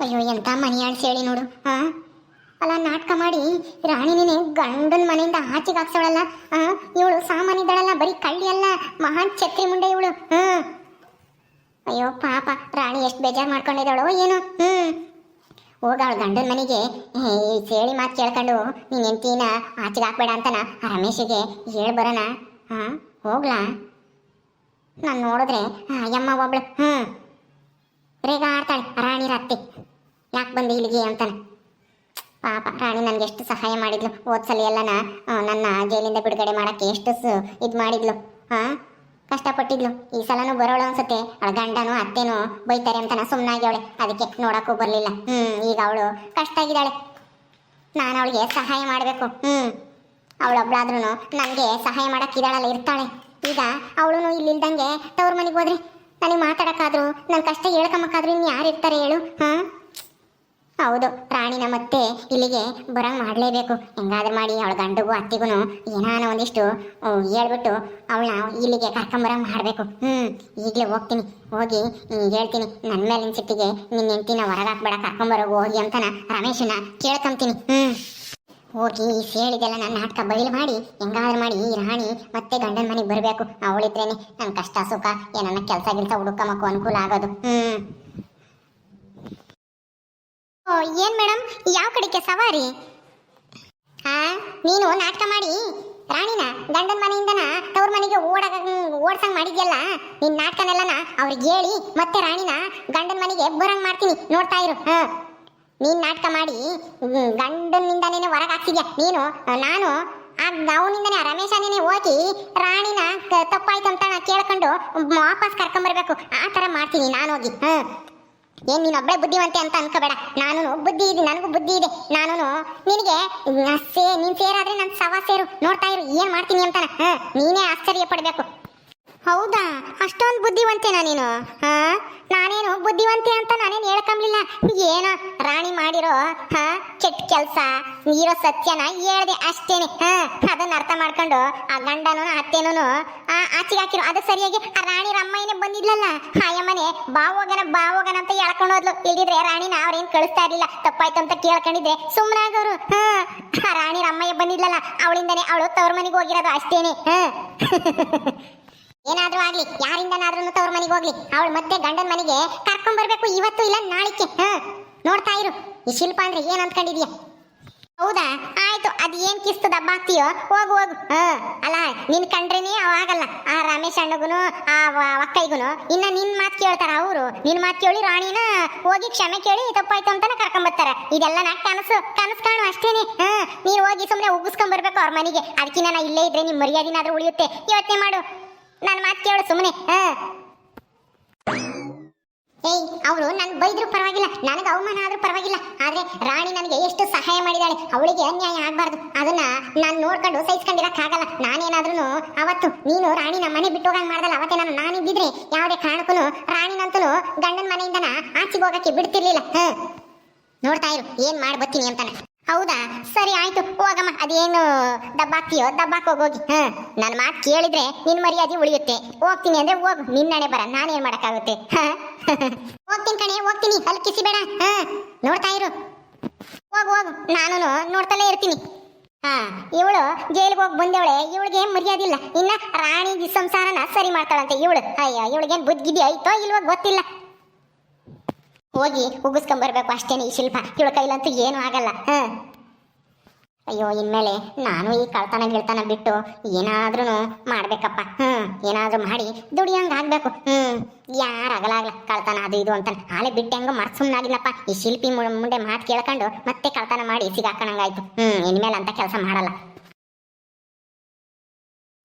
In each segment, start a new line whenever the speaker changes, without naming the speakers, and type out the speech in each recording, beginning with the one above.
ಅಯ್ಯೋ, ಎಂತ ಮನಿ ಆಳ್ಸಿ ಹೇಳಿ ನೋಡು. ಹಾ ಅಲ್ಲ, ನಾಟಕ ಮಾಡಿ ರಾಣಿ ನೀನೆ ಗಂಡನ ಮನೆಯಿಂದ ಆಚೆಗೆ ಹಾಕ್ಸೋಳಲ್ಲ ಆ? ಇವಳು ಸಾಮಾನ್ಯದಳಲ್ಲ ಬರೀ ಕಳ್ಳಿ ಅಲ್ಲ, ಮಹಾನ್ ಛತ್ರಿ ಮುಂಡೆ ಇವಳು. ಹ್ಮ್ ಅಯ್ಯೋ, ಪಾಪ, ರಾಣಿ ಎಷ್ಟು ಬೇಜಾರು ಮಾಡ್ಕೊಂಡಿದ್ದಾಳು ಏನು. ಹ್ಮ್. ಹೋಗಾಳು ಗಂಡನ ಮನೆಗೆ ಈ ಸೇಳಿ ಮಾತು ಕೇಳ್ಕೊಂಡು ನೀನ್ ಎಂತೀನ ಆಚೆಗೆ ಹಾಕ್ಬೇಡ ಅಂತನ ರಮೇಶಿಗೆ ಹೇಳಿ ಬರೋಣ ಹಾ ಹೋಗ್ಲಾ? ನಾನು ನೋಡಿದ್ರೆ ಯಮ್ಮ ಒಬ್ಳು. ಹ್ಮ್. ರೇಗ ಆಡ್ತಾಳೆ, ರಾಣಿ ರತ್ತಿ ಯಾಕೆ ಬಂದೆ ಇಲ್ಲಿಗೆ ಅಂತಾನೆ. ಪಾಪ, ರಾಣಿ ನನಗೆ ಎಷ್ಟು ಸಹಾಯ ಮಾಡಿದ್ಲು. ಓದ್ಸಲಿ ಎಲ್ಲನ ನನ್ನ ಜೈಲಿಂದ ಬಿಡುಗಡೆ ಮಾಡಕ್ಕೆ ಎಷ್ಟು ಇದು ಮಾಡಿದ್ಲು. ಹಾ ಕಷ್ಟಪಟ್ಟಿದ್ಲು. ಈ ಸಲನೂ ಬರೋಳು ಅನ್ಸುತ್ತೆ. ಅವಳ ಗಂಡನೂ, ಅತ್ತೆನೂ ಬೈತಾರೆ ಅಂತಾನೆ ಸುಮ್ಮನಾಗ್ಯವಳೆ ಅದಕ್ಕೆ ನೋಡಕ್ಕೂ ಬರಲಿಲ್ಲ. ಹ್ಮ್, ಈಗ ಅವಳು ಕಷ್ಟ ಆಗಿದ್ದಾಳೆ ನಾನು ಅವಳಿಗೆ ಸಹಾಯ ಮಾಡಬೇಕು. ಹ್ಮ್ ಅವಳೊಬ್ಳಾದ್ರೂ ನನಗೆ ಸಹಾಯ ಮಾಡಕ್ಕಿದಾಳಲ್ಲ ಇರ್ತಾಳೆ. ಈಗ ಅವಳು ಇಲ್ಲಿಲ್ದಂಗೆ ತವ್ರ ಮನೆಗೆ ಹೋದ್ರಿ. ನನಗೆ ಮಾತಾಡಕ್ಕಾದ್ರು ನನ್ನ ಕಷ್ಟ ಹೇಳ್ಕೊಂಬಕ್ಕಾದ್ರೂ ಇನ್ನು ಯಾರು ಇರ್ತಾರೆ ಹೇಳು. ಹಾ? ಹೌದು ರಾಣಿನ ಮತ್ತೆ ಇಲ್ಲಿಗೆ ಬರಂಗ್ ಮಾಡಲೇಬೇಕು. ಹೆಂಗಾದ್ರೂ ಮಾಡಿ ಅವಳ ಗಂಡಗೂ ಅತ್ತಿಗೂ ಏನಾನ ಒಂದಿಷ್ಟು ಹೇಳ್ಬಿಟ್ಟು ಅವಳನ್ನ ಇಲ್ಲಿಗೆ ಕರ್ಕೊಂಬರಂಗ್ ಮಾಡಬೇಕು. ಹ್ಞೂ ಈಗಲೇ ಹೋಗ್ತೀನಿ. ಹೋಗಿ ಹೇಳ್ತೀನಿ ನನ್ನ ಮೇಲಿನ ಸಿಟ್ಟಿಗೆ ನಿನ್ನ ಹೆಂಡ್ತಿನ ಹೊರಗಾಕ್ಬೇಡ ಕರ್ಕೊಂಬರೋಗು ಹೋಗಿ ಅಂತನ ರಮೇಶನ ಕೇಳ್ಕೊಂತೀನಿ. ಹ್ಞೂ ಹೋಗಿ ಈ ಸೇಳಿದೆಲ್ಲ ನನ್ನ ನಾಟಕ ಬಯಲು ಮಾಡಿ, ಹೆಂಗಾದ್ರೂ ಮಾಡಿ ಈ ರಾಣಿ ಮತ್ತೆ ಗಂಡನ ಮನೆಗೆ ಬರಬೇಕು. ಅವಳಿದ್ರೇನೆ ನನ್ನ ಕಷ್ಟ, ಸುಖ, ಏನನ್ನ ಕೆಲಸ ಗಿಲ್ಸ ಹುಡುಕಮಕ್ಕೂ ಅನುಕೂಲ ಆಗೋದು. ಓ ಏನ್ ಮೇಡಮ್ ಯಾವ ಕಡೆಗೆ ಸವಾರಿ? ಹಾ ನೀನು ನಾಟಕ ಮಾಡಿ. ರಾಣಿನ ಗಂಡನ ಮನೆಯಿಂದನ ತವ್ರ ಮನೆಗೆ ಓಡಾಗ ಓಡ್ಸಂಗ್ ಮಾಡಿದ್ಯಲ್ಲ? ನಿನ್ ನಾಟಕನೆಲ್ಲನ ಅವ್ರಿಗೆ ಹೇಳಿ ಮತ್ತೆ ರಾಣಿನ ಗಂಡನ ಮನೆಗೆ ಬರಂಗ್ ಮಾಡ್ತೀನಿ. ನೋಡ್ತಾ ಇರು. ಹಾ. ನೀನ್ ನಾಟಕ ಮಾಡಿ ಗಂಡನಿಂದನೇ ಹೊರಗೆ ಹಾಕ್ತಿದ್ಯಾ ನೀನು ನಾನು ಅವನಿಂದನೇ ರಮೇಶನೇ ಹೋಗಿ ರಾಣಿನ ತಪ್ಪಾಯ್ತು ಅಂತ ಕೇಳ್ಕೊಂಡು ವಾಪಸ್ ಕರ್ಕೊಂಬರ್ಬೇಕು. ಆ ತರ ಮಾಡ್ತೀನಿ ನಾನು ಹೋಗಿ. ಹ್ಮ್ ಏನ್ ನೀನ್ ಒಬ್ಬಳೆ ಬುದ್ಧಿವಂತೆ ಅಂತ ಅನ್ಕೋಬೇಡ. ನಾನು ಬುದ್ಧಿ ಇದೆ, ನನಗೂ ಬುದ್ಧಿ ಇದೆ. ನಾನು ನಿನಗೆ ಸೇ, ನೀನ್ ಸೇರಾದ್ರೆ ನನ್ ಸವಾ ಸೇರು. ನೋಡ್ತಾ ಇರು, ಏನ್ ಮಾಡ್ತೀನಿ ಅಂತ ನೀನೇ ಆಶ್ಚರ್ಯ ಪಡ್ಬೇಕು. ಹೌದಾ? ಅಷ್ಟೊಂದು ಬುದ್ಧಿವಂತೆನಾ ನೀನು? ಹಾ? ನಾನೇನು ಬುದ್ಧಿವಂತೆ ಅಂತ ನಾನೇನು ಹೇಳ್ಕಂಬ್ಲಿಲ್ಲ. ಏನೋ ರಾಣಿ ಮಾಡಿರೋ, ಹಾ, ಕೆಟ್ಟ ಕೆಲಸ, ನೀರೋ ಸತ್ಯನ ಹೇಳ್ದೆ ಅಷ್ಟೇನೆ. ಹಾ, ಅದನ್ನ ಅರ್ಥ ಮಾಡ್ಕೊಂಡು ಆ ಗಂಡನೂ ಅತ್ತೆನೂ ಆಚೆಗೆ ಹಾಕಿರೋ, ಅದು ಸರಿಯಾಗಿ ಆ ರಾಣಿ ರಮ್ಮಯ್ಯನೇ ಬಂದಿದ್ಲಲ್ಲ. ಆಯಮ್ಮನೆ ಬಾ ಹೋಗನ ಬಾ ಹೋಗನ ಅಂತ ಹೇಳ್ಕೊಂಡು ಹೋದ್ಲು. ಇಲ್ದಿದ್ರೆ ರಾಣಿನ ಅವ್ರೇನ್ ಕಳಿಸ್ತಾ ಇರ್ಲಿಲ್ಲ. ತಪ್ಪಾಯ್ತು ಅಂತ ಕೇಳ್ಕೊಂಡಿದ್ರೆ ಸುಮ್ಮನಾಗವ್ರು ಹಾ ರಾಣಿ ರಮ್ಮಯ್ಯ ಬಂದಿದ್ಲಲ್ಲ. ಅವಳಿಂದನೇ ಅವಳು ತವ್ರ ಮನೆಗೆ ಹೋಗಿರೋದು ಅಷ್ಟೇನೆ. ಹಾ. ಏನಾದ್ರೂ ಆಗ್ಲಿ ಯಾರಿಂದನಾದ್ರೂ ತವ್ರ ಮನೆಗೆ ಹೋಗ್ಲಿ. ಅವಳು ಮತ್ತೆ ಗಂಡನ ಮನೆಗೆ ಕರ್ಕೊಂಡ್ ಬರ್ಬೇಕು ಇವತ್ತು ಇಲ್ಲ ನಾಳಿಕೆ ಹ, ನೋಡ್ತಾ ಇರು. ಈ ಶಿಲ್ಪ ಅಂದ್ರೆ ಏನ್ ಅನ್ಕೊಂಡಿದ್ಯಾ ಹೌದಾ? ಆಯ್ತು, ಅದ್ ಏನ್ ಕಿಸ್ತು ದಬ್ಬ ಹಾಕ್ತೀಯೋ ಹೋಗು ಹೋಗು. ಹ, ಅಲ್ಲ, ನಿನ್ ಕಂಡ್ರೇನೆ ಅವಾಗಲ್ಲ ಆ ರಮೇಶ್ ಅಣ್ಣಗುನು, ಆ ಅಕ್ಕೈಗುನು ಇನ್ನ ನಿನ್ ಮಾತ್ ಕೇಳ್ತಾರ ಅವರು. ನಿನ್ ಮಾತ್ ಕೇಳಿ ರಾಣಿನ ಹೋಗಿ ಕ್ಷಮೆ ಕೇಳಿ ತಪ್ಪಾಯ್ತು ಅಂತಾನೆ ಕರ್ಕೊಂಡ್ ಬರ್ತಾರ. ಇದೆಲ್ಲ ನಾ ಕನಸು ಕನಸು ಕಾಣು ಅಷ್ಟೇನೆ. ಹ, ನೀನ್ ಹೋಗಿ ಸುಮ್ನೆ ಉಗಿಸ್ಕೊಂಡ್ ಬರ್ಬೇಕು ಅವ್ರ ಮನೆಗೆ. ಅದಕ್ಕಿನ್ನ ಇಲ್ಲೇ ಇದ್ರೆ ನಿಮ್ ಮರ್ಯಾದಿನಾದ್ರೂ ಉಳಿಯುತ್ತೆ. ಯೋಚನೆ ಮಾಡು. ನನ್ನ ಮಾತು ಕೇಳು ಸುಮ್ಮನೆ ಏಯ್ ಅವರು ನನ್ ಬೈದ್ರು ಪರವಾಗಿಲ್ಲ, ನನಗೆ ಅವಮಾನ ಆದ್ರೂ ಪರವಾಗಿಲ್ಲ, ಆದ್ರೆ ರಾಣಿ ನನಗೆ ಎಷ್ಟು ಸಹಾಯ ಮಾಡಿದಾಳೆ, ಅವಳಿಗೆ ಅನ್ಯಾಯ ಆಗ್ಬಾರ್ದು. ಅದನ್ನ ನಾನು ನೋಡ್ಕೊಂಡು ಸಹಿಸ್ಕೊಂಡಿರಕ್ಕಾಗಲ್ಲ. ನಾನೇನಾದ್ರೂ ಅವತ್ತು ನೀನು ರಾಣಿ ನಮ್ಮ ಮನೆ ಬಿಟ್ಟು ಹೋಗಂಗ್ ಮಾಡ್ದಲ್ಲ, ಅವತ್ತೇ ನಾನು ನಾನಿದ್ದಿದ್ರೆ ಯಾವುದೇ ಕಾರಣಕ್ಕೂ ರಾಣಿನಂತೂ ಗಂಡನ ಮನೆಯಿಂದನ ಆಚೆಗೆ ಹೋಗಕ್ಕೆ ಬಿಡ್ತಿರ್ಲಿಲ್ಲ, ಹ. ನೋಡ್ತಾ ಇರು, ಏನ್ ಮಾಡಿ ಬರ್ತೀನಿ ಅಂತಾನೆ. ಹೌದಾ? ಸರಿ, ಆಯ್ತು. ಹೋಗಮ್ಮ. ಅದೇನು ದಬ್ಬಾಕ್ತೀಯೋ ದಬ್ಬಾಕ್ ಹೋಗಿ ಹ. ನನ್ನ ಮಾತು ಕೇಳಿದ್ರೆ ನಿನ್ ಮರ್ಯಾದೆ ಉಳಿಯುತ್ತೆ. ಹೋಗ್ತೀನಿ ಅಂದ್ರೆ ಹೋಗು. ನಿನ್ನಣೆ ಬರ. ನಾನೇನ್ ಮಾಡಕ್ಕಾಗುತ್ತೆ? ಹೋಗ್ತೀನಿ ಕಣೆ, ಹೋಗ್ತೀನಿ. ಅಲ್ಲಿ ಕಿಸಿ ಬೇಡ ಹಾ. ನೋಡ್ತಾ ಇರು. ಹೋಗು ಹೋಗು. ನಾನು ನೋಡ್ತಲೇ ಇರ್ತೀನಿ. ಹಾ. ಇವಳು ಜೈಲಿಗೆ ಹೋಗಿ ಬಂದವಳೆ. ಇವಳಿಗೆ ಮರ್ಯಾದಿಲ್ಲ ಇನ್ನ ರಾಣಿ ಸಂಸಾರನ ಸರಿ ಮಾಡ್ತಾಳಂತೆ ಇವಳು. ಅಯ್ಯೋ, ಇವಳಿಗೇನ್ ಬುದ್ಧಿಗಿದ್ದಿ ಐತೋ, ಇಲ್ವೋ ಗೊತ್ತಿಲ್ಲ. ಹೋಗಿ ಉಗಿಸ್ಕೊಂಬರ್ಬೇಕು ಅಷ್ಟೇನೆ ಈ ಶಿಲ್ಪ. ಇವಳ ಕೈಲಂತೂ ಏನೂ ಆಗಲ್ಲ. ಅಯ್ಯೋ ಇನ್ಮೇಲೆ ನಾನು ಈ ಕಳ್ತನ ಗಿಳ್ತನ ಬಿಟ್ಟು ಏನಾದ್ರೂ ಮಾಡ್ಬೇಕಪ್ಪ. ಏನಾದ್ರೂ ಮಾಡಿ ದುಡಿಯಂಗ ಆಗ್ಬೇಕು. ಹ್ಮ್. ಯಾರ ಆಗಲಾಗ್ಲ ಕಳ್ತನ ಅದು ಇದು ಅಂತ. ಆಲೆ ಬಿಟ್ಟು ಹೆಂಗೋ ಮರ್ತ್ ಈ ಶಿಲ್ಪಿ ಮುಂದೆ ಮಾತು ಕೇಳ್ಕೊಂಡು ಮತ್ತೆ ಕಳ್ತನ ಮಾಡಿ ಸಿಗಾಕಣಂಗಾಯ್ತು. ಹ್ಮ್ ಇನ್ಮೇಲೆ ಅಂತ ಕೆಲಸ ಮಾಡಲ್ಲ.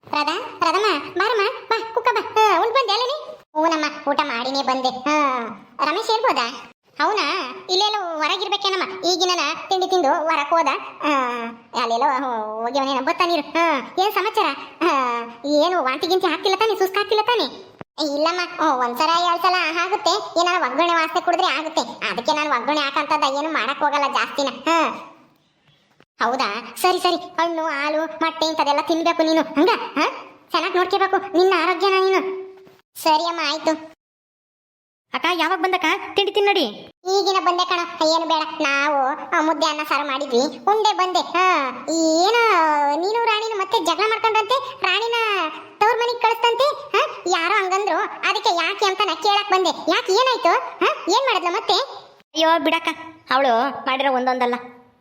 ರಾಧಾ ರಾಧಮ್ಮ ಬಾರಮ್ಮ ಬಾ ಕುಕ್ಕ ಬಾ. ಹಾ, ಉಂಡ್ ಬಂದೆ ಅಲ್ಲೇ ಹೂನಮ್ಮ ಊಟ ಮಾಡಿನೇ ಬಂದೆ. ಹಾ, ರಮೇಶ್ ಹೇಳ್ಬೋದಾ? ಅವನಾ ಇಲ್ಲೆಲ್ಲೋ ಹೊರಗಿರ್ಬೇಕೇನಮ್ಮ ಈಗಿನ ತಿಂಡಿ ತಿಂದು ಹೊರಕ್ಕೆ ಹೋದ. ಅಲ್ಲೆಲ್ಲೋ ಹೋಗ್ಯವನೇನ ಬತ್ತ ನೀರು. ಹಾ, ಏನ್ ಸಮಾಚಾರ? ಏನು ವಾಂತಿ ಗಿಂತಿ ಹಾಕ್ತಿಲ್ಲ ತಾನೆ ಸುಸ್ತು ಹಾಕ್ತಿಲ್ಲ ತಾನೆ? ಇಲ್ಲಮ್ಮ ಒಂದ್ಸಲ ಎರಡ್ ಸಲ ಆಗುತ್ತೆ. ಏನಾರ ಒಗ್ಗರಣೆ ವಾಸನೆ ಕುಡಿದ್ರೆ ಆಗುತ್ತೆ. ಅದಕ್ಕೆ ನಾನು ಒಗ್ಗರಣೆ ಹಾಕಂತದ ಏನು ಮಾಡಕ್ ಹೋಗಲ್ಲ ಜಾಸ್ತಿನ. ಹೌದಾ? ಸರಿ ಸರಿ. ಹಣ್ಣು, ಹಾಲು, ಮೊಟ್ಟೆ ಇಂಥದೆಲ್ಲ ತಿನ್ಬೇಕು ನೀನು. ಹಂಗ? ಹಾ? ಚೆನ್ನಾಗಿ ನೋಡ್ಕೋಬೇಕು. ನಿನ್ನ ಆರೋಗ್ಯನ ನೀನು. ಸರಿ ಅಮ್ಮ ಆಯ್ತು.
ಅಕ್ಕ ಯಾವಾಗ ಬಂದಕ್ಕ? ತಿಂಡಿ ತಿನ್ನಡಿ.
ಈಗಿನ ಬಂದೆ ಕಣ ಏನು ಬೇಡ. ನಾವು ಮುದ್ದೆ ಅನ್ನ ಸಾರು ಮಾಡಿದ್ವಿ. ಉಂಡೆ ಬಂದೆ. ಹಾ ಏನು ನೀನು ರಾಣಿನ ಮತ್ತೆ ಜಗಳ ಮಾಡ್ಕೊಂಡ್ರಂತೆ? ರಾಣಿನ ತವ್ರ ಮನೆಗೆ ಕಳಿಸ್ತಂತೆ ಹಾ ಯಾರೋ ಹಂಗಂದ್ರು. ಅದಕ್ಕೆ ಯಾಕೆ ಅಂತ ನಾ ಕೇಳಕ್ ಬಂದೆ. ಯಾಕೆ ಏನಾಯ್ತು? ಹಾ ಏನ್ ಮಾಡಿದ್ಲ ಮತ್ತೆ?
ಅಯ್ಯೋ ಬಿಡಕ್ಕ. ಅವಳು ಮಾಡಿರೋ ಒಂದೊಂದಲ್ಲ.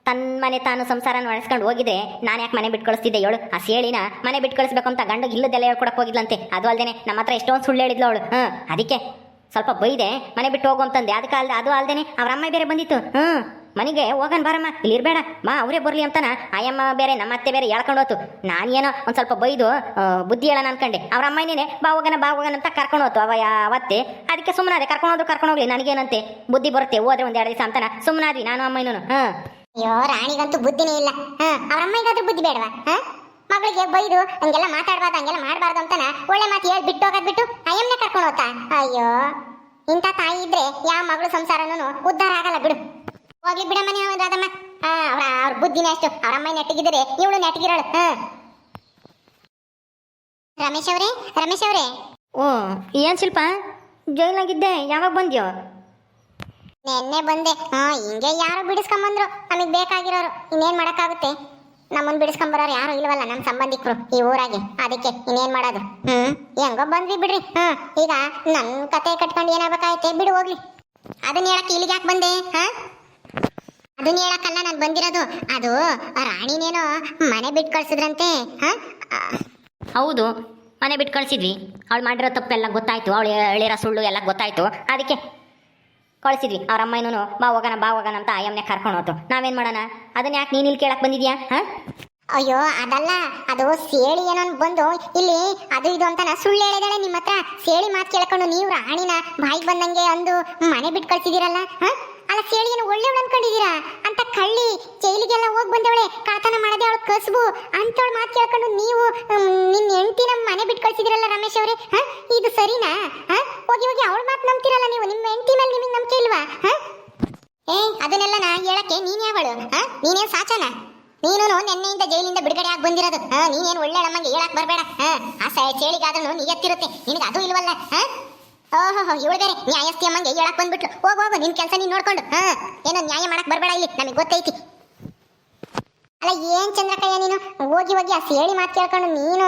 ತನ್ನ ಮನೆ ತಾನು ಸಂಸಾರ ನಡೆಸ್ಕೊಂಡು ಹೋಗಿದ್ರೆ ನಾನು ಯಾಕೆ ಮನೆ ಬಿಟ್ಟು ಕಳಿಸ್ತಿದ್ದೆ ಆ ಸೇಳಿನ ಮನೆ ಬಿಟ್ಟು ಕಳಿಸ್ಬೇಕು ಅಂತ ಗಂಡು ಇಲ್ಲದೆಲ್ಲ ಹೇಳ್ಕೊಡಕ್ಕೆ ಹೋಗಿದ್ಲಂತೆ. ಅದು ಅಲ್ಲದೆ ನಮ್ಮ ಹತ್ರ ಎಷ್ಟೊಂದು ಸುಳ್ಳು ಹೇಳಿದ್ಲು ಅವಳು. ಹ್ಞೂ ಅದಕ್ಕೆ ಸ್ವಲ್ಪ ಬೈದೆ, ಮನೆ ಬಿಟ್ಟು ಹೋಗು ಅಂತಂದೆ. ಅದಕ್ಕೆ ಅಲ್ಲದೆ ಅದು ಅಲ್ದೇನೆ ಅವ್ರ ಅಮ್ಮ ಬೇರೆ ಬಂದಿತ್ತು. ಹ್ಞೂ ಮನೆಗೆ ಹೋಗನ್ ಬಾರಮ್ಮ, ಇಲ್ಲಿ ಇರಬೇಡ. ಮಾ, ಅವರೇ ಬರಲಿ ಅಂತಾನ ಆಯಮ್ಮ ಬೇರೆ, ನಮ್ಮ ಅತ್ತೆ ಬೇರೆ ಹೇಳ್ಕೊಂಡು ಹೋತು. ನಾನೇನೋ ಒಂದು ಸ್ವಲ್ಪ ಬೈದು ಬುದ್ಧಿ ಹೇಳೋಣ ಅನ್ಕಂಡೆ. ಅವ್ರ ಅಮ್ಮನೇನೆ ಬಾ ಹೋಗನ ಬಾ ಹೋಗನ ಅಂತ ಕರ್ಕೊಂಡು ಹೋತು ಅವ, ಅವತ್ತೆ. ಅದಕ್ಕೆ ಸುಮ್ಮನಾದೆ ಕರ್ಕೊಂಡು ಹೋದ್ರು ಕರ್ಕೊಂಡು ಹೋಗ್ಲಿ, ನನಗೇನಂತೆ? ಬುದ್ಧಿ ಬರುತ್ತೆ, ಹೋದ್ರೆ ಒಂದು ಎರಡು ದಿವಸ ಅಂತಾನ. ಸುಮ್ಮನಾದ್ವಿ ನಾನು ಅಮ್ಮನೂ ಹಾಂ
ಅಯ್ಯೋ, ರಾಣಿಗಂತೂ ಬುದ್ಧಿನೇ ಇಲ್ಲ. ಅಮ್ಮಗಾದ್ರೂ ಬುದ್ಧಿ ಬೇಡವಾ? ಮಗಳಿಗೆ ಬೈದು, ಹಂಗೆಲ್ಲ ಮಾತಾಡಬಾರ್ದು, ಹಂಗೆಲ್ಲ ಮಾಡಬಾರ್ದು ಅಂತ ಒಳ್ಳೆ ಮಾತು ಹೇಳಿ, ಬಿಟ್ಟು ಬಿಟ್ಟು ಅಯ್ಯಮ್ಮನೆ ಕರ್ಕೊಂಡು ಹೋಗ್ತಾ? ಅಯ್ಯೋ, ಇಂಥ ತಾಯಿ ಇದ್ರೆ ಯಾವ ಮಗಳು ಸಂಸಾರನೂ ಉದ್ಧಾರ ಆಗಲ್ಲ ಬಿಡು. ಹೋಗ್ಲಿ ಬಿಡಮ್ಮ ಮನೆ ರಾಧಮ್ಮ. ಅವ್ರ ಅವ್ರ ಬುದ್ಧಿನೇ ಅಷ್ಟು. ಅವ್ರ ಅಮ್ಮ ನೆಟ್ಟಿಗಿದ್ರೆ ಇವಳು ನೆಟ್ಟಿಗಿರೋಳು. ಹಾ. ರಮೇಶ್ ಅವರೇ ರಮೇಶ್ ಅವರೇ.
ಓ, ಏನ್ ಶಿಲ್ಪ? ಜೈಲಾಗಿದ್ದೆ, ಯಾವಾಗ ಬಂದ್ಯೋ?
ನೆನ್ನೆ ಬಂದೆ. ಹಾ, ಹಿಂಗೆ ಯಾರು ಬಿಡಿಸ್ಕೊಂಬಂದ್ರು. ನಮಗೆ ಬೇಕಾಗಿರೋರು. ಇನ್ನೇನ್ ಮಾಡಕ್ಕಾಗುತ್ತೆ? ನಮ್ಮನ್ ಬಿಡಿಸ್ಕೊಂಬರೋರು ಯಾರು ಇಲ್ವಲ್ಲ ನಮ್ಮ ಸಂಬಂಧಿಕರು ಈ ಊರಾಗೆ. ಅದಕ್ಕೆ ಇನ್ನೇನ್ ಮಾಡೋದು? ಹ್ಮ್? ಹೆಂಗೋ ಬಂದ್ವಿ ಬಿಡ್ರಿ. ಹಾ, ಈಗ ನನ್ ಕತೆ ಕಟ್ಕೊಂಡು ಏನಾಗಬೇಕಾಯ್ತೆ ಬಿಡು, ಹೋಗ್ಲಿ. ಅದನ್ನ ಹೇಳಕ್ ಇಲ್ಲಿಗೆ ಯಾಕೆ ಬಂದೆ? ಹಾ? ಅದನ್ನ ಹೇಳಕ್ಕಲ್ಲ ನಾನು ಬಂದಿರೋದು. ಅದು ರಾಣಿನೇನೋ ಮನೆ ಬಿಟ್ಟು ಕಳ್ಸಿದ್ರಂತೆ. ಹಾ?
ಹೌದು, ಮನೆ ಬಿಟ್ಟು ಕಳ್ಸಿದ್ವಿ. ಅವಳು ಮಾಡಿರೋ ತಪ್ಪೆಲ್ಲ ಗೊತ್ತಾಯ್ತು. ಅವಳು ಹೇಳಿರೋ ಸುಳ್ಳು ಎಲ್ಲ ಗೊತ್ತಾಯ್ತು. ಅದಕ್ಕೆ ಕಳಿಸಿದ್ವಿ. ಅವ್ರ ಅಮ್ಮನೂ ಬಾ ಹೋಗೋಣ ಬಾ ಹೋಗೋಣ ಅಂತ ಆಯಮ್ಮನೆ ಕರ್ಕೊಂಡು ಹೋತು ನಾವೇನ್ ಮಾಡೋಣ? ಅದನ್ನ ಯಾಕೆ ನೀನು ಇಲ್ಲಿ ಕೇಳಕ್ಕೆ ಬಂದಿದ್ಯಾ?
ಅಯ್ಯೋ, ಅದಲ್ಲ. ಅದು ಸೇಳಿ ಏನೋ ಬಂದು, ಇಲ್ಲಿ ಅದು ಇದು ಅಂತ ಸುಳ್ಳು ಹೇಳಿದಾಳೆ ನಿಮ್ಮ ಹತ್ರ. ಸೇಳಿ ಮಾತು ಕೇಳ್ಕೊಂಡು ನೀವು ರಾಣಿನ ಬಾಯಿಗೆ ಬಂದಂಗೆ ಅಂದು ಮನೆ ಬಿಟ್ಟು ಕಳ್ಸಿದಿರಲ್ಲ? ಅಲ್ಲ ಸೇಳಿ ಏನು ಒಳ್ಳೆಯವಳು ಅನ್ಕೊಂಡಿದ್ದೀರಾ? ಅಂತ ಕಳ್ಳಿ ಜೈಲಿಗೆಲ್ಲ ಹೋಗಿ ಬಂದವಳೆ. ಕಾತನ ಮಾಡದೆ ಅವಳು ಕಸಬು. ಅಂತವಳು ಮಾತು ಕೇಳ್ಕೊಂಡು ನೀವು ನಿನ್ನ ಹೆಂಡತಿ ನಮ್ಮ ಮನೆ ಬಿಟ್ಟು ಕಳ್ಸಿದಿರಲ್ಲ ರಮೇಶ್ ಅವರೇ? ಇದು ಸರಿನಾ? ಹೋಗಿ ಹೋಗಿ ಅವಳ ಮಾತು ನಂಬ್ತಿರಲ್ಲ ನೀವು? ನಿಮ್ಮ ಹೆಂಡತಿ ಮೇಲೆ ನಿಮಗೆ ನಂಬಿಕೆ ಹ? ಏ, ಅದನ್ನೆಲ್ಲ ನಾ ಹೇಳಕ್ಕೆ ನೀನ್ ಹಾ? ನೀನೇನ್ ಸಾಚನ? ನೀನು ನಿನ್ನೆಯಿಂದ ಜೈಲಿಂದ ಬಿಡುಗಡೆ ಆಗಿ ಬಂದಿರೋದು. ಹಾ, ನೀನೇನು ಒಳ್ಳೆ ನಮಗೆ ಹೇಳಕ್ ಬರಬೇಡ. ಹಾ ಆ ಚೇಳಿಗಾದ್ರೂ ನಿಯತ್ತಿರುತ್ತೆ ನಿನಗೆ ಅದು ಇಲ್ವಲ್ಲ? ಹಾ? ಓಹೋ ಇವಳು ಬೇರೆ. ನ್ಯಾಯಸ್ಥಿ ಅಮ್ಮಂಗೆ ಹೇಳಕ್ ಬಂದ್ಬಿಟ್ಲು. ಹೋಗು ಹೋಗು, ನಿನ್ ಕೆಲಸ ನೀನ್ ನೋಡ್ಕೊಂಡು. ಹಾ, ಏನೋ ನ್ಯಾಯ ಮಾಡಕ್ ಬರಬೇಡ ಇಲ್ಲಿ. ನಮಗೆ ಗೊತ್ತೈತಿ. ಅಲ್ಲ, ಏನ್ ಚಂದ್ರಕಯ್ಯ ನೀನು? ಹೋಗಿ ಹೋಗಿ ಆ ಸೇಳಿ ಮಾತು ಕೇಳ್ಕೊಂಡು ನೀನು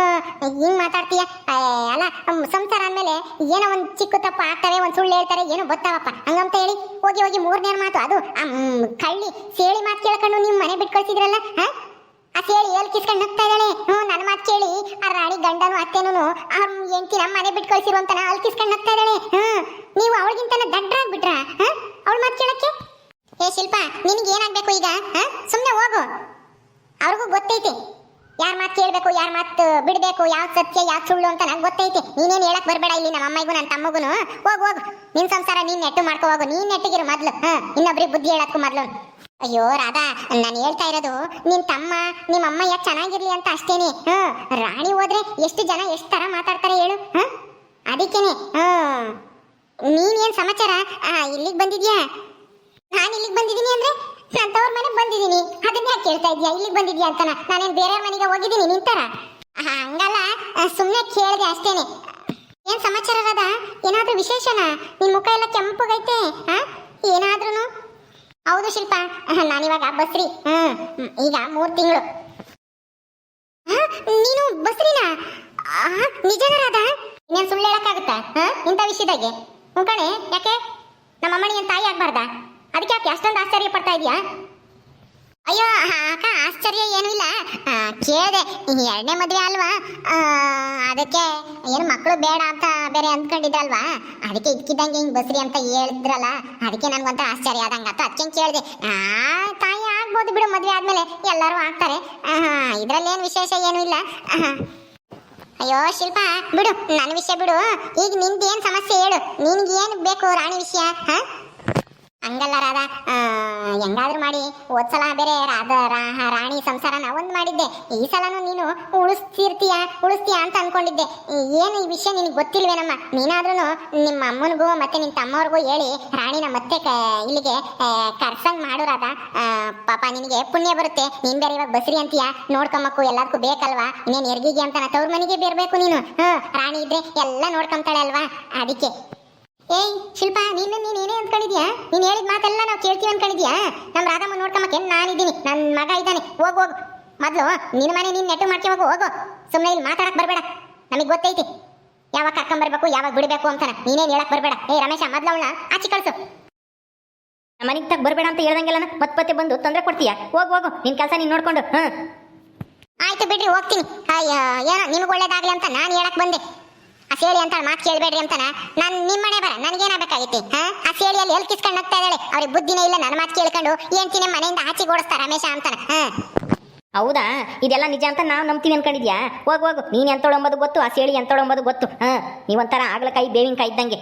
ಹಿಂಗ್ ಮಾತಾಡ್ತೀಯ? ಅಲ್ಲ ಸಂಸಾರ ಅಂದ್ಮೇಲೆ ಏನೋ ಒಂದ್ ಚಿಕ್ಕ ತಪ್ಪು ಆಗ್ತವೆ, ಒಂದ್ ಸುಳ್ಳು ಹೇಳ್ತಾರೆ, ಏನೋ ಗೊತ್ತಾವಪ್ಪ. ಹಂಗಂತ ಹೇಳಿ ಹೋಗಿ ಹೋಗಿ ಮೂರನೇ ಮಾತು. ಅದು ಕಳ್ಳಿ ಸೇಳಿ ಮಾತು ಕೇಳ್ಕೊಂಡು ನಿಮ್ಮ ಮನೆ ಬಿಟ್ಟು ಕಳ್ಸಿದ್ರಲ್ಲ ಆ ಸೇಳಿ ಎಲ್ಲಿ ಕಿಸ್ಕೊಂಡು ನಗ್ತಾ ಇದ್ದಾಳೆ? ಹ್ಞೂ ನನ್ನ ಮಾತು ಕೇಳಿ. ಆ ರಾಣಿ ಗಂಡನು ಅತ್ತೆನೂ ಆ ಎಂಟಿ ನಮ್ಮ ಮನೆ ಬಿಟ್ಟು ಕಳ್ಸಿರು ಅಲ್ಲಿ ಕಿಸ್ಕೊಂಡು ನಗ್ತಾ ಇದ್ದಾಳೆ. ಹ್ಞೂ, ನೀವು ಅವಳಿಗಿಂತ ದಡ್ಡರಾಗ್ಬಿಟ್ರ ಹಾ? ಅವಳ ಮಾತು ಕೇಳಕ್ಕೆ? ಏ, ಶಿಲ್ಪ ನಿನಗೆ ಏನಾಗಬೇಕು ಈಗ, ಹಾ? ಸುಮ್ಮನೆ ಹೋಗು. ಅವ್ರಿಗೂ ಗೊತ್ತೈತಿ. ಯಾರ ಮಾತು ಕೇಳಬೇಕು, ಯಾರ ಮಾತು ಬಿಡಬೇಕು, ಯಾವ ಸತ್ಯ ಯಾವ್ದು ಸುಳ್ಳು ಅಂತ ನಂಗೆ ಗೊತ್ತೈತಿ. ನೀನೇನು ಹೇಳಕ್ ಬರಬೇಡ ಇಲ್ಲಿ ನಮ್ಮ ಅಮ್ಮಗೂ ನನ್ನ ತಮ್ಮಗೂ ಹೋಗು ಹೋಗು. ನಿನ್ನ ಸಂಸಾರ ನೀನ್ ನೆಟ್ಟು ಮಾಡ್ಕೋ, ಹೋಗು. ನೀನ್ ನೆಟ್ಟಿಗಿರು ಮೊದಲು. ಹಾಂ, ಇನ್ನೊಬ್ರಿಗೆ ಬುದ್ಧಿ ಹೇಳಕ್ಕೂ ಮೊದಲು. ಅಯ್ಯೋ, ರಾಧಾ, ನಾನು ಹೇಳ್ತಾ ಇರೋದು, ನಿನ್ ತಮ್ಮ ನಿಮ್ಮ ಅಮ್ಮ ಯಾಕೆ ಚೆನ್ನಾಗಿರ್ಲಿ ಅಂತ ಅಷ್ಟೇನೆ. ಹಾ, ರಾಣಿ ಹೋದ್ರೆ ಎಷ್ಟು ಜನ ಎಷ್ಟು ತರ ಮಾತಾಡ್ತಾರೆ ಹೇಳು. ಹಾ, ಅದಕ್ಕೇನೆ. ಹಾ. ನೀನೇನು ಸಮಾಚಾರ? ಇಲ್ಲಿಗೆ ಬಂದಿದ್ಯಾ? ನಾನು ಇಲ್ಲಿಗೆ ಬಂದಿದ್ದೀನಿ ಅಂದ್ರೆ? ನಾನು ತವ್ರ ಮನೆಗೆ ಬಂದಿದ್ದೀನಿ. ಅದನ್ನ ಯಾಕೆ ಕೇಳ್ತಾ ಇದೀಯಾ ಇಲ್ಲಿಗೆ ಬಂದಿದ್ಯಾ ಅಂತ ನಾನೇನ್ ಬೇರೆ ಮನೆಗೆ ಹೋಗಿದ್ದೀನಿ ನಿಂತರ ಹಂಗಲ್ಲ. ಸುಮ್ಮನೆ ಕೇಳಿದೆ ಅಷ್ಟೇನೆ. ಏನ್ ಸಮಾಚಾರ ಅದ ಏನಾದ್ರೂ ವಿಶೇಷನಾ? ನಿನ್ ಮುಖ ಎಲ್ಲ ಕೆಂಪಗೈತೆ. ಹಾ ಏನಾದ್ರೂ ಹೌದು ಶಿಲ್ಪ. ನಾನಿವಾಗ ಬಸ್ರಿ. ಹ್ಮ್ ಈಗ ಮೂರ್ ತಿಂಗಳು. ನೀನು ಬಸ್ರಿನಾ? ನಿಜನರಾದ? ಇನ್ನೇನು ಸುಳ್ಳು ಹೇಳಕ್ಕಾಗುತ್ತಾ? ಇಂಥ ವಿಷಯದಾಗೆ. ಕಣೆ, ಯಾಕೆ? ನಮ್ಮ ಅಮ್ಮನಿ ತಾಯಿ ಆಗ್ಬಾರ್ದಾ? ಅದಕ್ಕೆ ಯಾಕೆ ಅಷ್ಟೊಂದು ಆಶ್ಚರ್ಯ ಪಡ್ತಾ ಇದೆಯಾ? ಅಯ್ಯೋ ಅಕ್ಕ, ಆಶ್ಚರ್ಯ ಏನೂ ಇಲ್ಲ. ಕೇಳಿದೆ ಎರಡನೇ ಮದುವೆ ಅಲ್ವಾ? ಅದಕ್ಕೆ ಏನು ಮಕ್ಕಳು ಬೇಡ ಅಂತ ಬೇರೆ ಅಂದ್ಕೊಂಡಿದ್ದೆ ಅಲ್ವಾ ಅದಕ್ಕೆ ಇದ್ಕಿದ್ದಂಗೆ ಹಿಂಗೆ ಬಸ್ರಿ ಅಂತ ಹೇಳಿದ್ರಲ್ಲ, ಅದಕ್ಕೆ ನನ್ಗೊಂಥರ ಆಶ್ಚರ್ಯ ಆದಂಗೆ ಆತ. ಅದಕ್ಕೆ ಕೇಳಿದೆ, ಆ, ತಾಯಿ ಆಗ್ಬೋದು ಬಿಡು ಮದುವೆ ಆದಮೇಲೆ, ಎಲ್ಲರೂ ಆಗ್ತಾರೆ. ಇದರಲ್ಲಿ ಏನು ವಿಶೇಷ ಏನೂ ಇಲ್ಲ. ಅಯ್ಯೋ, ಶಿಲ್ಪ, ಬಿಡು ನನ್ನ ವಿಷಯ ಬಿಡು. ಈಗ ನಿಂದು ಏನು ಸಮಸ್ಯೆ ಹೇಳು. ನಿನ್ಗೆ ಏನ್ ಬೇಕು ರಾಣಿ ವಿಷಯ, ಹಾ? ಹಂಗಲ್ಲ ರಾಧಾ ಹೆಂಗಾದ್ರೂ ಮಾಡಿ. ಹೋದ್ಸಲ ಬೇರೆ ರಾಧ ರಾಣಿ ಸಂಸಾರನ ಒಂದ್ ಮಾಡಿದ್ದೆ. ಈ ಸಲನು ನೀನು ಉಳಿಸ್ತಿರ್ತೀಯ, ಉಳಿಸ್ತೀಯ ಅಂತ ಅನ್ಕೊಂಡಿದ್ದೆ. ಏನು ಈ ವಿಷಯ ನಿನಗೆ ಗೊತ್ತಿಲ್ವೇನಮ್ಮ? ನೀನಾದ್ರೂ ನಿಮ್ಮ ಅಮ್ಮನಿಗೂ ಮತ್ತೆ ನಿಮ್ಮ ತಮ್ಮವ್ರಿಗೂ ಹೇಳಿ ರಾಣಿನ ಮತ್ತೆ ಇಲ್ಲಿಗೆ ಕರ್ಸಂಗ್ ಮಾಡು ರಾಧಾ. ಪಾಪ ನಿನಗೆ ಪುಣ್ಯ ಬರುತ್ತೆ. ನೀನ್ ಬೇರೆ ಇವಾಗ ಬಸ್ರಿ ಅಂತೀಯ? ನೋಡ್ಕೊಂಬಕ್ಕು ಎಲ್ಲದಕ್ಕೂ ಬೇಕಲ್ವಾ? ಇನ್ನೇನು ಎರ್ಗಿಗೆ ಅಂತ ತವ್ರ ಮನೆಗೆ ಬೇರ್ಬೇಕು ನೀನು. ಹ್ಮ್, ರಾಣಿ ಇದ್ರೆ ಎಲ್ಲ ನೋಡ್ಕೊಂತಾಳೆ ಅಲ್ವಾ? ಅದಕ್ಕೆ. ಏಯ್, ಶಿಲ್ಪ, ನೀನು ನೀನು ಏನೇ ಅಂದ್ಕೊಂಡಿದ್ಯಾ ನೀನು ಹೇಳಿದ ಮಾತೆಲ್ಲ ನಾವು ಕೇಳ್ತೀವಿ ಅನ್ಕೊಂಡಿದ್ಯಾ? ನಮ್ಮ ರಾಧಮ್ಮ ನೋಡ್ಕೊಂಬಕ್ಕೆ ನಾನಿದ್ದೀನಿ ನನ್ನ ಮಗ ಇದ್ದಾನೆ. ಹೋಗು ಹೋಗು. ಮೊದಲು ನಿನ್ನ ಮನೆ ನೀನು ನೆಟ್ಟು ಮಾಡ್ಕೆ, ಹೋಗು ಹೋಗು. ಸುಮ್ಮನೆ ಇಲ್ಲಿ ಮಾತಾಡಕ್ ಬರಬೇಡ. ನಮಗೆ ಗೊತ್ತೈತಿ. ಯಾವಾಗ ಕರ್ಕೊಂಬರ್ಬೇಕು ಯಾವಾಗ ಬಿಡಬೇಕು ಅಂತಾನೆ. ನೀನೇನ್ ಹೇಳಕ್ ಬರಬೇಡ. ಏ, ರಮೇಶ, ಮೊದಲು ಅವಳನ್ನ ಆಚೆ ಕಳಿಸು.
ನಮ್ಮ ಮನೆಗೆ ತಗ ಬರಬೇಡ ಅಂತ ಹೇಳ್ದಂಗೆಲ್ಲ ಪತ್ ಪತ್ತೆ ಬಂದು ತೊಂದರೆ ಕೊಡ್ತೀಯಾ? ಹೋಗು ಹೋಗು. ನಿನ್ನ ಕೆಲಸ ನೀನು ನೋಡ್ಕೊಂಡು ಹಾಂ
ಆಯ್ತು ಬಿಡ್ರಿ, ಹೋಗ್ತೀನಿ. ಅಯ್ಯೋ, ಏನೋ ನಿಮ್ಗೆ ಒಳ್ಳೇದಾಗಲಿ ಅಂತ ನಾನು ಹೇಳಕ್ ಬಂದೆ. ಆ ಸೇಳಿ ಅಂತ ಮಾತು ಕೇಳಬೇಡ್ರಿ ಅಂತಾನ? ನಾನು ನಿಮ್ಮ ಮನೆ ಬರ ನನಗೇನಾಗಬೇಕಾಗಿತ್ತು ಹಾ? ಆ ಸೇಳಿಯಲ್ಲಿ ಎಲ್ಲಿ ಕಿಸ್ಕೊಂಡು ಹೋಗ್ತಾ ಇದ್ದಾಳೆ? ಅವ್ರಿಗೆ ಬುದ್ಧಿನೇ ಇಲ್ಲ ನನ್ನ ಮಾತು ಕೇಳ್ಕೊಂಡು ಏನ್ತೀನಿ ಮನೆಯಿಂದ ಆಚೆ ಓಡಿಸ್ತಾ ರಮೇಶ ಅಂತಾನ ಹಾ?
ಹೌದಾ? ಇದೆಲ್ಲ ನಿಜ ಅಂತ ನಾವು ನಂಬ್ತೀವಿ ಅನ್ಕೊಂಡಿದ್ಯಾ? ಹೋಗು ಹೋಗು. ನೀನು ಎಂತೊಳಂಬದು ಗೊತ್ತು ಆ ಸೇಳಿ ಎಂತೋಳು ಎಂಬುದು ಗೊತ್ತು ಹಾ? ನೀವೊಂಥರ ಆಗ್ಲಕಾಯಿ ಬೇವಿನಕಾಯಿ ಇದ್ದಂಗೆ.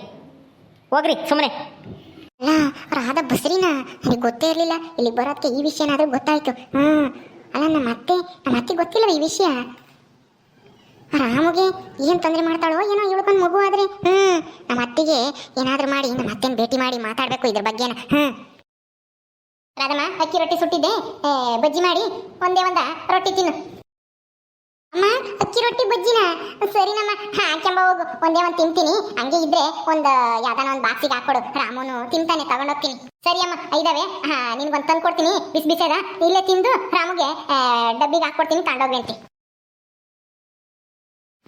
ಹೋಗ್ರಿ ಸುಮ್ಮನೆ
ಅಲ್ಲ ರಾಧ ಬಸ್ರಿನ ನನಗೆ ಗೊತ್ತೇ ಇರಲಿಲ್ಲ. ಇಲ್ಲಿ ಬರೋದಕ್ಕೆ ಈ ವಿಷಯನಾದ್ರೂ ಗೊತ್ತಾಯ್ತು ಹ್ಮ್ ಅಲ್ಲ ನಮ್ಮ ಅತ್ತೆ ನಮ್ಮ ಅತ್ತೆ ಗೊತ್ತಿಲ್ಲ ಈ ವಿಷಯ? ರಾಮುಗೆ ಏನ್ ತೊಂದರೆ ಮಾಡ್ತಾಳೋ ಏನೋ ಇಳ್ಕೊಂಡು ಮಗು ಆದ್ರೆ? ಹ್ಮ್ ನಮ್ಮ ಅತ್ತಿಗೆ ಏನಾದ್ರು ಮಾಡಿ ನಮ್ಮ ಅತ್ತೆನ ಭೇಟಿ ಮಾಡಿ ಮಾತಾಡ್ಬೇಕು ಇದ್ರ ಬಗ್ಗೆನ ಹ್ಮ್. ರಾಧಮ್ಮ, ಅಕ್ಕಿ ರೊಟ್ಟಿ ಸುಟ್ಟಿದ್ದೆ. ಬಜ್ಜಿ ಮಾಡಿ, ಒಂದೇ ಒಂದ ರೊಟ್ಟಿ ತಿನ್ನು. ಅಮ್ಮ, ಅಕ್ಕಿ ರೊಟ್ಟಿ ಬಜ್ಜಿನ? ಸರಿನಮ್ಮ ಹಾಕ್ಯಂಬ ಹೋಗು, ಒಂದೇ ಒಂದು ತಿಂತೀನಿ. ಹಂಗೆ ಇದ್ರೆ ಒಂದು, ಯಾವ್ದಾನ ಒಂದು ಬಾಕ್ಸಿಗೆ ಹಾಕೊಡು. ರಾಮನು ತಿಂತಾನೆ, ತಗೊಂಡೋಗ್ತೀನಿ. ಸರಿ ಅಮ್ಮ, ಐದಾವೆ. ಹಾ, ನಿನ್ಗೊಂದು ತಂದು ಕೊಡ್ತೀನಿ ಬಿಸಿ ಬಿಸಿದ ಇಲ್ಲೇ ತಿಂದು ರಾಮುಗೆ ಡಬ್ಬಿಗೆ ಹಾಕೊಡ್ತೀನಿ ತಗೊಂಡೋಗ್ಬೇಂತಿ